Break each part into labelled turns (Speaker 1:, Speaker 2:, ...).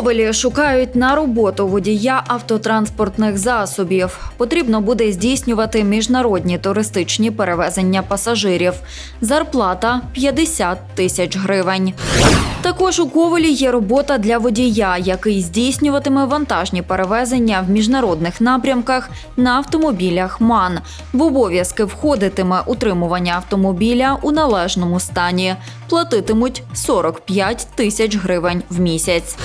Speaker 1: Ковелі шукають на роботу водія автотранспортних засобів. Потрібно буде здійснювати міжнародні туристичні перевезення пасажирів. Зарплата 50 тисяч гривень. Також у Ковелі є робота для водія, який здійснюватиме вантажні перевезення в міжнародних напрямках на автомобілях МАН. В обов'язки входитиме утримування автомобіля у належному стані. Платитимуть 45 тисяч гривень в місяць.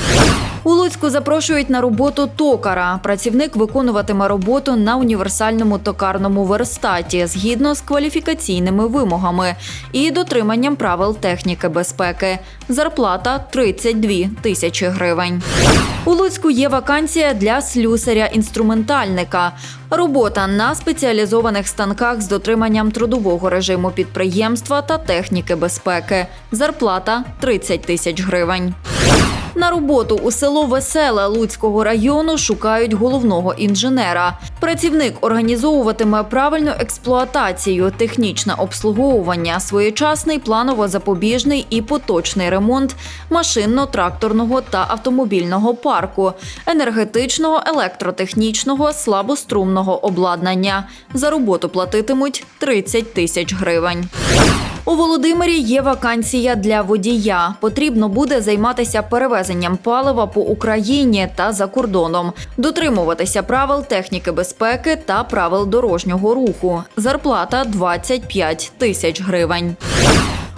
Speaker 1: У Луцьку запрошують на роботу токара. Працівник виконуватиме роботу на універсальному токарному верстаті згідно з кваліфікаційними вимогами і дотриманням правил техніки безпеки. Зарплата 32 тисячі гривень. У Луцьку є вакансія для слюсаря-інструментальника. Робота на спеціалізованих станках з дотриманням трудового режиму підприємства та техніки безпеки. Зарплата 30 тисяч гривень. На роботу у село Веселе Луцького району шукають головного інженера. Працівник організовуватиме правильну експлуатацію, технічне обслуговування, своєчасний планово-запобіжний і поточний ремонт машинно-тракторного та автомобільного парку, енергетичного, електротехнічного, слабострумного обладнання. За роботу платитимуть 30 тисяч гривень. У Володимирі є вакансія для водія. Потрібно буде займатися перевезенням палива по Україні та за кордоном, дотримуватися правил техніки безпеки та правил дорожнього руху. Зарплата 25 тисяч гривень.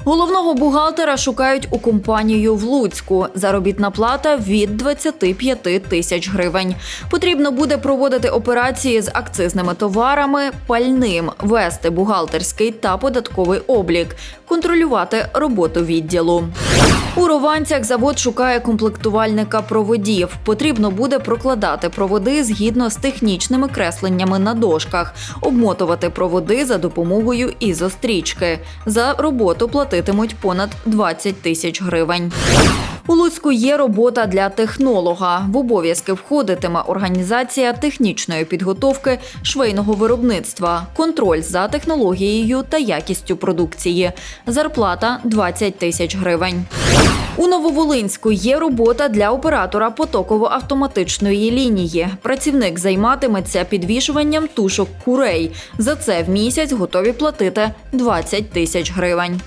Speaker 1: Головного бухгалтера шукають у компанію в Луцьку. Заробітна плата від 25 тисяч гривень. Потрібно буде проводити операції з акцизними товарами, пальним, вести бухгалтерський та податковий облік, контролювати роботу відділу. У Рованцях завод шукає комплектувальника проводів. Потрібно буде прокладати проводи згідно з технічними кресленнями на дошках, обмотувати проводи за допомогою ізострічки. За роботу платитимуть понад 20 тисяч гривень. У Луцьку є робота для технолога. В обов'язки входитиме організація технічної підготовки швейного виробництва, контроль за технологією та якістю продукції. Зарплата 20 тисяч гривень. У Нововолинську є робота для оператора потоково-автоматичної лінії. Працівник займатиметься підвішуванням тушок курей. За це в місяць готові платити 20 тисяч гривень.